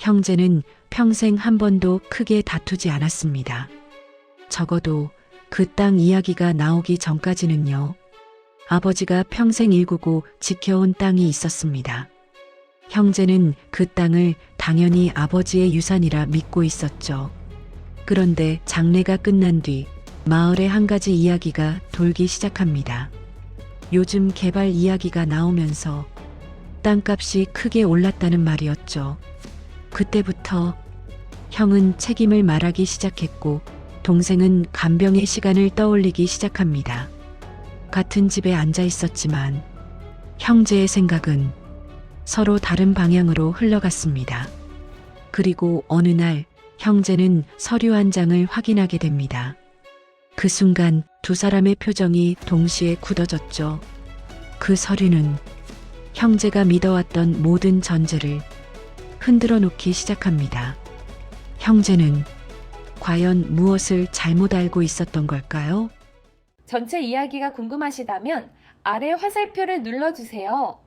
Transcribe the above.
형제는 평생 한 번도 크게 다투지 않았습니다. 적어도 그 땅 이야기가 나오기 전까지는요. 아버지가 평생 일구고 지켜온 땅이 있었습니다. 형제는 그 땅을 당연히 아버지의 유산이라 믿고 있었죠. 그런데 장례가 끝난 뒤 마을에 한 가지 이야기가 돌기 시작합니다. 요즘 개발 이야기가 나오면서 땅값이 크게 올랐다는 말이었죠. 그때부터 형은 책임을 말하기 시작했고 동생은 간병의 시간을 떠올리기 시작합니다. 같은 집에 앉아 있었지만 형제의 생각은 서로 다른 방향으로 흘러갔습니다. 그리고 어느 날 형제는 서류 한 장을 확인하게 됩니다. 그 순간 두 사람의 표정이 동시에 굳어졌죠. 그 서류는 형제가 믿어왔던 모든 전제를 흔들어 놓기 시작합니다. 형제는 과연 무엇을 잘못 알고 있었던 걸까요? 전체 이야기가 궁금하시다면 아래 화살표를 눌러주세요.